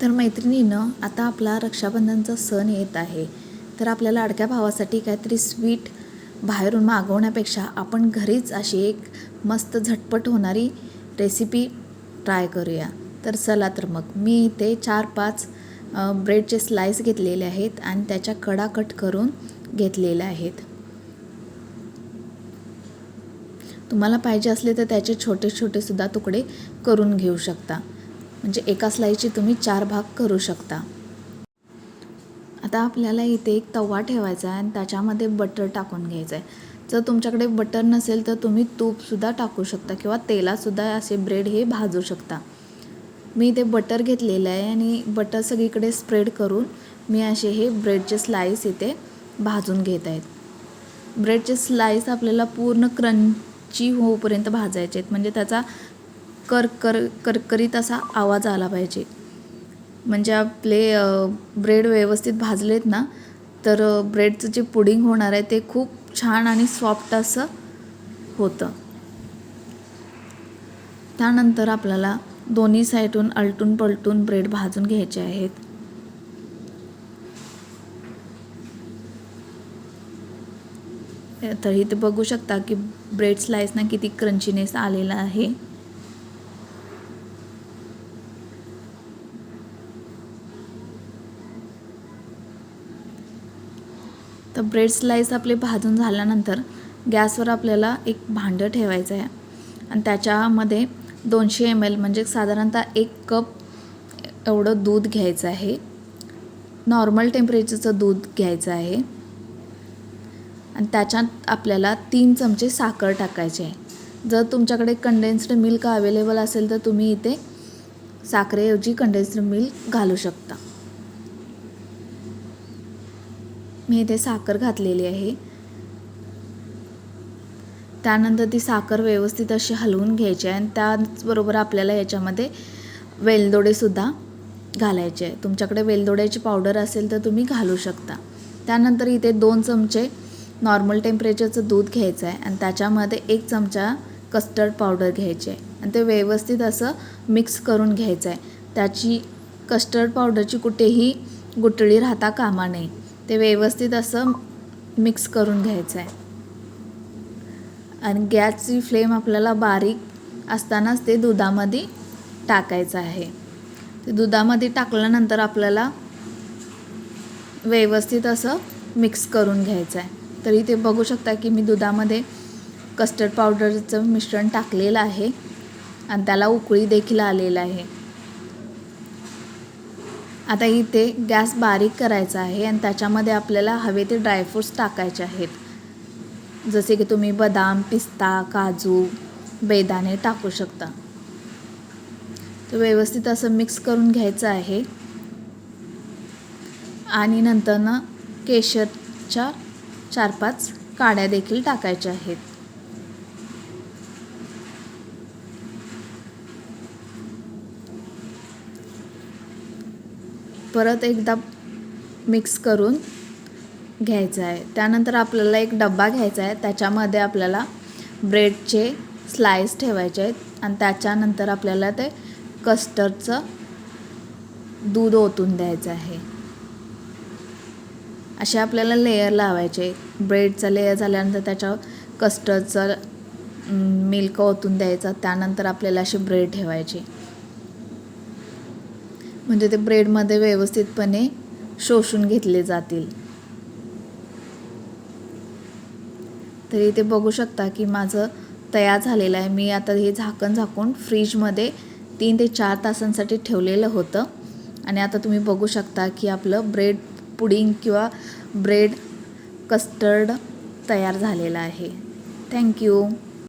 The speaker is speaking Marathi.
तर मैत्रिणीनं आता आपला रक्षाबंधनचा सण येत आहे. तर आपल्याला अडक्या भावासाठी काहीतरी स्वीट बाहेरून मागवण्यापेक्षा आपण घरीच अशी एक मस्त झटपट होणारी रेसिपी ट्राय करूया. तर चला तर मग मी इथे चार पाच ब्रेडचे स्लाइस घेतलेले आहेत आणि त्याच्या कडा कट करून घेतलेल्या आहेत. तुम्हाला पाहिजे असले तर त्याचे छोटे छोटे सुद्धा तुकडे करून घेऊ शकता. म्हणजे एका स्लाईसचे तुम्ही चार भाग करू शकता. आता आपल्याला इथे एक तवा ठेवायचा आहे आणि त्याच्यामध्ये बटर टाकून घ्यायचं आहे जर तुमच्याकडे बटर नसेल तर तुम्ही तूपसुद्धा टाकू शकता किंवा तेलातसुद्धा असे ब्रेड हे भाजू शकता. मी इथे बटर घेतलेलं आहे आणि बटर सगळीकडे स्प्रेड करून मी असे हे ब्रेडचे स्लाईस इथे भाजून घेत आहेत. ब्रेडचे स्लाईस आपल्याला पूर्ण क्रंची होऊपर्यंत भाजायचे आहेत. म्हणजे त्याचा कर कर करकरीत असा आवाज आला पाहिजे. म्हणजे आपले ब्रेड व्यवस्थित भाजलेत ना तर ब्रेडचं जे पुडिंग होणार आहे ते खूप छान आणि सॉफ्ट असं होतं. त्यानंतर आपल्याला दोन्ही साईडून अलटून पलटून ब्रेड भाजून घ्यायचे आहेत. तर इथे बघू शकता की ब्रेड स्लाइसना किती क्रंचीनेस आलेला आहे. तर ब्रेड स्लाईस आपले भाजून झाल्यानंतर गॅसवर आपल्याला एक भांडं ठेवायचं आहे. आणि त्याच्यामध्ये दोनशे एम एल म्हणजे साधारणतः एक कप एवढं दूध घ्यायचं आहे. नॉर्मल टेम्परेचरचं दूध घ्यायचं आहे. आणि त्याच्यात आपल्याला तीन चमचे साखर टाकायचे आहे. जर तुमच्याकडे कंडेन्स्ड मिल्क अवेलेबल असेल तर तुम्ही इथे साखरेऐवजी कंडेन्स्ड मिल्क घालू शकता. मी इथे साखर घातलेली आहे. त्यानंतर ती साखर व्यवस्थित अशी हलवून घ्यायची आहे आणि त्याचबरोबर आपल्याला याच्यामध्ये वेलदोडेसुद्धा घालायचे आहे. तुमच्याकडे वेलदोड्याची पावडर असेल तर तुम्ही घालू शकता. त्यानंतर इथे दोन चमचे नॉर्मल टेम्परेचरचं दूध घ्यायचं आहे आणि त्याच्यामध्ये एक चमचा कस्टर्ड पावडर घ्यायची आहे. आणि ते व्यवस्थित असं मिक्स करून घ्यायचं आहे. त्याची कस्टर्ड पावडरची कुठेही गुटळी राहता कामा नये. ते व्यवस्थित असं मिक्स करून घ्यायचं आहे आणि गॅसची फ्लेम आपल्याला बारीक असतानाच ते दुधामध्ये टाकायचं आहे. ते दुधामध्ये टाकल्यानंतर आपल्याला व्यवस्थित असं मिक्स करून घ्यायचं आहे तर इथे बघू शकता की मी दुधामध्ये कस्टर्ड पावडरचं मिश्रण टाकलेलं आहे. आणि त्याला उकळी देखील आलेलं आहे. आता इथे गॅस बारीक करायचा आहे आणि त्याच्यामध्ये आपल्याला हवे ते ड्रायफ्रूट्स टाकायचे आहेत. जसे की तुम्ही बदाम पिस्ता काजू बेदाणे टाकू शकता. तर व्यवस्थित असं मिक्स करून घ्यायचं आहे. आणि नंतरनं केशरच्या चार पाच काड्या देखील टाकायच्या आहेत. परत एकदा मिक्स करून घ्यायचं आहे. त्यानंतर आपल्याला एक डब्बा घ्यायचा आहे. त्याच्यामध्ये आपल्याला ब्रेडचे स्लाइस ठेवायचे आहेत. आणि त्याच्यानंतर आपल्याला ते कस्टर्डचं दूध ओतून द्यायचं आहे. असे आपल्याला लेयर लावायचे. ब्रेडचं लेयर झाल्यानंतर त्याच्यावर कस्टर्डचं मिल्क ओतून द्यायचं. त्यानंतर आपल्याला असे ब्रेड ठेवायचे. म्हणजे ते ब्रेडमध्ये व्यवस्थितपणे शोषून घेतले जातील. तर इथे बघू शकता की माझं तयार झालेलं आहे. मी आता हे झाकण झाकून फ्रीजमध्ये तीन ते चार तासांसाठी ठेवलेलं होतं. आणि आता तुम्ही बघू शकता की आपलं ब्रेड पुडिंग किंवा ब्रेड कस्टर्ड तयार झालेलं आहे. थँक्यू.